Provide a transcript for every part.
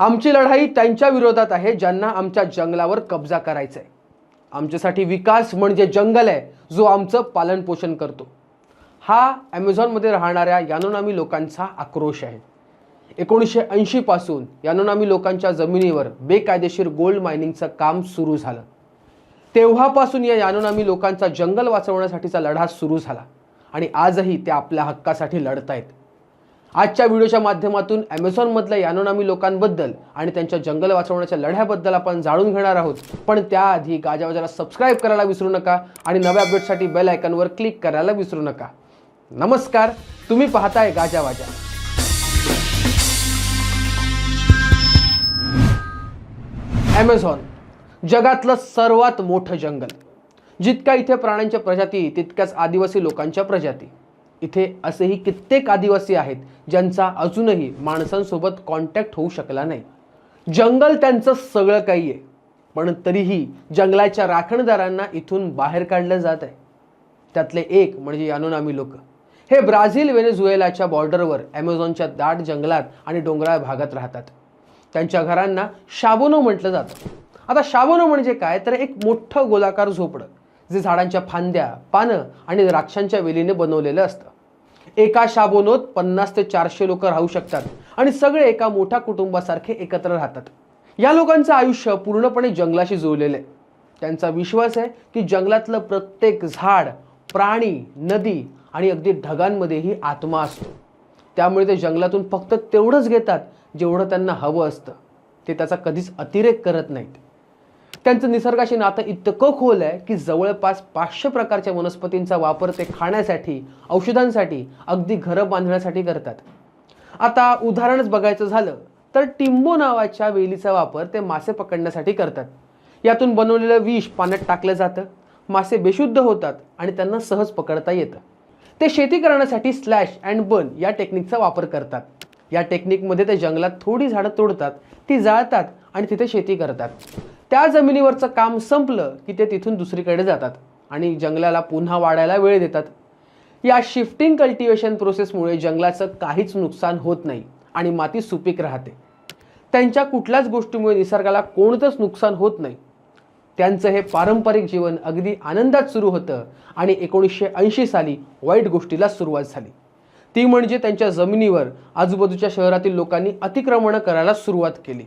आमची लढाई त्यांच्या विरोधात आहे ज्यांना आमच्या जंगलावर कब्जा करायचा आहे आमच्यासाठी विकास म्हणजे जंगल आहे जो आमचं पालनपोषण करतो. हा ॲमेझॉनमध्ये राहणाऱ्या यानोनामी लोकांचा आक्रोश आहे. एकोणीसशे ऐंशीपासून यानोनामी लोकांच्या जमिनीवर बेकायदेशीर गोल्ड मायनिंगचं काम सुरू झालं. तेव्हापासून या यानोनामी लोकांचा जंगल वाचवण्यासाठीचा लढा सुरू झाला आणि आजही ते आपल्या हक्कासाठी लढत आहेत आजच्या व्हिडिओच्या माध्यमातून ॲमेझॉनमधल्या यानोनामी लोकांबद्दल आणि त्यांच्या जंगल वाचवण्याच्या लढ्याबद्दल आपण जाणून घेणार आहोत. पण त्याआधी गाजावाजाला सबस्क्राईब करायला विसरू नका आणि नव्या अपडेटसाठी बेल आयकनवर क्लिक करायला विसरू नका. नमस्कार तुम्ही पाहताय गाजावाजा ॲमेझॉन जगातलं सर्वात मोठं जंगल. जितका इथे प्राण्यांच्या प्रजाती तितक्याच आदिवासी लोकांच्या प्रजाती. इथे असेही कित्येक आदिवासी आहेत ज्यांचा अजूनही माणसांसोबत कॉन्टॅक्ट होऊ शकला नाही. जंगल त्यांचं सगळं काही आहे. पण तरीही जंगलाच्या राखणदारांना इथून बाहेर काढलं जात आहे. त्यातले एक म्हणजे यानोनामी लोक. हे ब्राझील वेनेझुएलाच्या बॉर्डरवर ॲमेझॉनच्या दाट जंगलात आणि डोंगराळ भागात राहतात. त्यांच्या घरांना शाबोनो म्हटलं जातं. आता शाबोनो म्हणजे काय? तर एक मोठं गोलाकार झोपडं. जे झाडांच्या फांद्या पानं आणि द्राक्षांच्या वेलीने बनवलेलं असतं. एका शाबोनोत पन्नास ते चारशे लोक राहू शकतात आणि सगळे एका मोठ्या कुटुंबासारखे एकत्र राहतात. या लोकांचं आयुष्य पूर्णपणे जंगलाशी जुळलेलं आहे. त्यांचा विश्वास आहे की जंगलातलं प्रत्येक झाड प्राणी नदी आणि अगदी ढगांमध्येही आत्मा असतो. त्यामुळे ते जंगलातून फक्त तेवढंच घेतात जेवढं त्यांना हवं असतं. ते त्याचा कधीच अतिरेक करत नाहीत. त्यांचं निसर्गाशी नातं इतकं खोल आहे की जवळपास पाचशे प्रकारच्या वनस्पतींचा वापर ते खाण्यासाठी औषधांसाठी अगदी घरं बांधण्यासाठी करतात. आता उदाहरणच बघायचं झालं तर टिंबो नावाच्या वेलीचा वापर ते मासे पकडण्यासाठी करतात. यातून बनवलेलं विष पाण्यात टाकलं जातं मासे बेशुद्ध होतात आणि त्यांना सहज पकडता येतं. ते शेती करण्यासाठी स्लॅश अँड बर्न या टेक्निकचा वापर करतात. या टेक्निकमध्ये ते जंगलात थोडी झाडं तोडतात ती जाळतात आणि तिथे शेती करतात. त्या जमिनीवरचं काम संपलं की ते तिथून दुसरीकडे जातात आणि जंगलाला पुन्हा वाढायला वेळ देतात. या शिफ्टिंग कल्टिवेशन प्रोसेसमुळे जंगलाचं काहीच नुकसान होत नाही आणि माती सुपीक राहते. त्यांच्या कुठल्याच गोष्टीमुळे निसर्गाला कोणतंच नुकसान होत नाही. त्यांचं हे पारंपरिक जीवन अगदी आनंदात सुरू होतं आणि एकोणीसशे ऐंशी साली वाईट गोष्टीला सुरुवात झाली. ती म्हणजे त्यांच्या जमिनीवर आजूबाजूच्या शहरातील लोकांनी अतिक्रमणं करायला सुरुवात केली.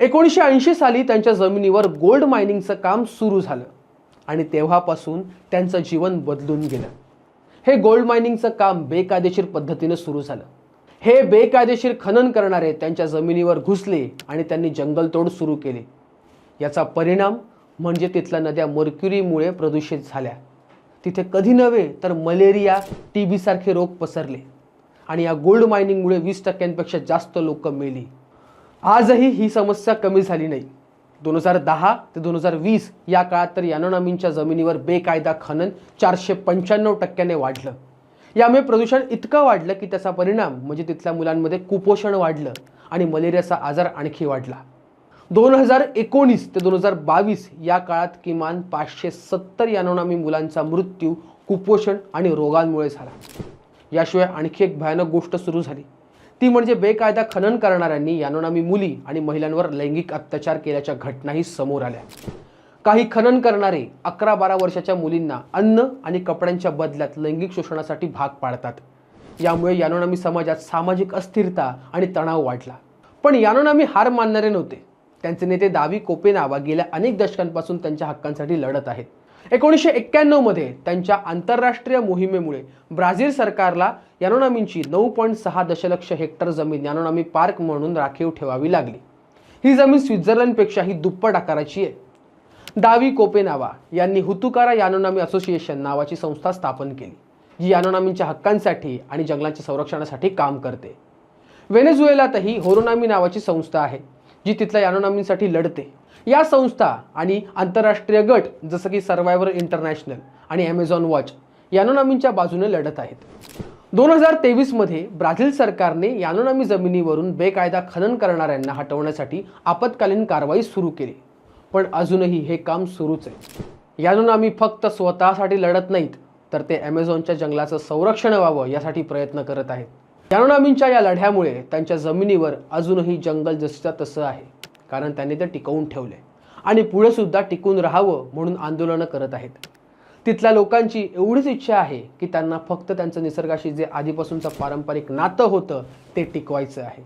एकोणीसशे ऐंशी साली त्यांच्या जमिनीवर गोल्ड मायनिंगचं काम सुरू झालं आणि तेव्हापासून त्यांचं जीवन बदलून गेलं. हे गोल्ड मायनिंगचं काम बेकायदेशीर पद्धतीनं सुरू झालं. हे बेकायदेशीर खनन करणारे त्यांच्या जमिनीवर घुसले आणि त्यांनी जंगलतोड सुरू केली. याचा परिणाम म्हणजे तिथल्या नद्या मर्क्युरीमुळे प्रदूषित झाल्या. तिथे कधी नव्हे तर मलेरिया टी बीसारखे रोग पसरले. आणि या गोल्ड मायनिंगमुळे वीस टक्क्यांपेक्षा जास्त लोक मेली. आजही ही समस्या कमी झाली नाही. दोन हजार दहा ते दोन हजार वीस या काळात तर यानोनामींच्या जमिनीवर बेकायदा खनन चारशे पंच्याण्णव टक्क्याने वाढलं. यामुळे प्रदूषण इतकं वाढलं की त्याचा परिणाम म्हणजे तिथल्या मुलांमध्ये कुपोषण वाढलं आणि मलेरियाचा आजार आणखी वाढला. दोन हजार एकोणीस ते दोन हजार बावीस या काळात किमान पाचशे सत्तर यानोनामी मुलांचा मृत्यू कुपोषण आणि रोगांमुळे झाला. याशिवाय आणखी एक भयानक गोष्ट सुरू झाली. ती म्हणजे बेकायदा खनन करणाऱ्यांनी यानोनामी मुली आणि महिलांवर लैंगिक अत्याचार केल्याच्या घटनाही समोर आल्या. काही खनन करणारे अकरा बारा वर्षाच्या मुलींना अन्न आणि कपड्यांच्या बदल्यात लैंगिक शोषणासाठी भाग पाडतात. यामुळे यानोनामी समाजात सामाजिक अस्थिरता आणि तणाव वाढला. पण यानोनामी हार मानणारे नव्हते. त्यांचे नेते दावी कोपेनावा गेल्या अनेक दशकांपासून त्यांच्या हक्कांसाठी लढत आहेत. एकोणीसशे एक्क्याण्णवमध्ये त्यांच्या आंतरराष्ट्रीय मोहिमेमुळे ब्राझील सरकारला यानोनामींची नऊ पॉईंट सहा दशलक्ष हेक्टर जमीन यानोनामी पार्क म्हणून राखीव ठेवावी लागली. ही जमीन स्वित्झर्लंडपेक्षाही दुप्पट आकाराची आहे. दावी कोपेनावा यांनी हुतुकारा यानोनामी असोसिएशन नावाची संस्था स्थापन केली जी यानोनामींच्या हक्कांसाठी आणि जंगलांच्या संरक्षणासाठी काम करते. व्हेनेझुएलातही होरोनामी नावाची संस्था आहे जी तिथल्या यानोनामींसाठी लढते. या संस्था आणि आंतरराष्ट्रीय गट जसं की सर्वायवर इंटरनॅशनल आणि ॲमेझॉन वॉच यानोनामींच्या बाजूने लढत आहेत. दोन हजार तेवीसमध्ये ब्राझील सरकारने यानोनामी जमिनीवरून बेकायदा खनन करणाऱ्यांना हटवण्यासाठी आपत्कालीन कारवाई सुरू केली. पण अजूनही हे काम सुरूच आहे. यानोनामी फक्त स्वतःसाठी लढत नाहीत तर ते ॲमेझॉनच्या जंगलाचं संरक्षण व्हावं यासाठी प्रयत्न करत आहेत. यानोनामींच्या या लढ्यामुळे त्यांच्या जमिनीवर अजूनही जंगल जसच्या तसं आहे. कारण त्यांनी ते टिकवून ठेवले. आणि पुढेसुद्धा टिकून राहावं म्हणून आंदोलनं करत आहेत. तिथल्या लोकांची एवढीच इच्छा आहे की त्यांना फक्त त्यांचं निसर्गाशी जे आधीपासूनचं पारंपरिक नातं होतं ते टिकवायचं आहे.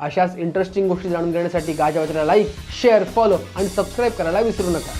अशाच इंटरेस्टिंग गोष्टी जाणून घेण्यासाठी गाजावाच्याला लाईक शेअर फॉलो आणि सबस्क्राईब करायला विसरू नका.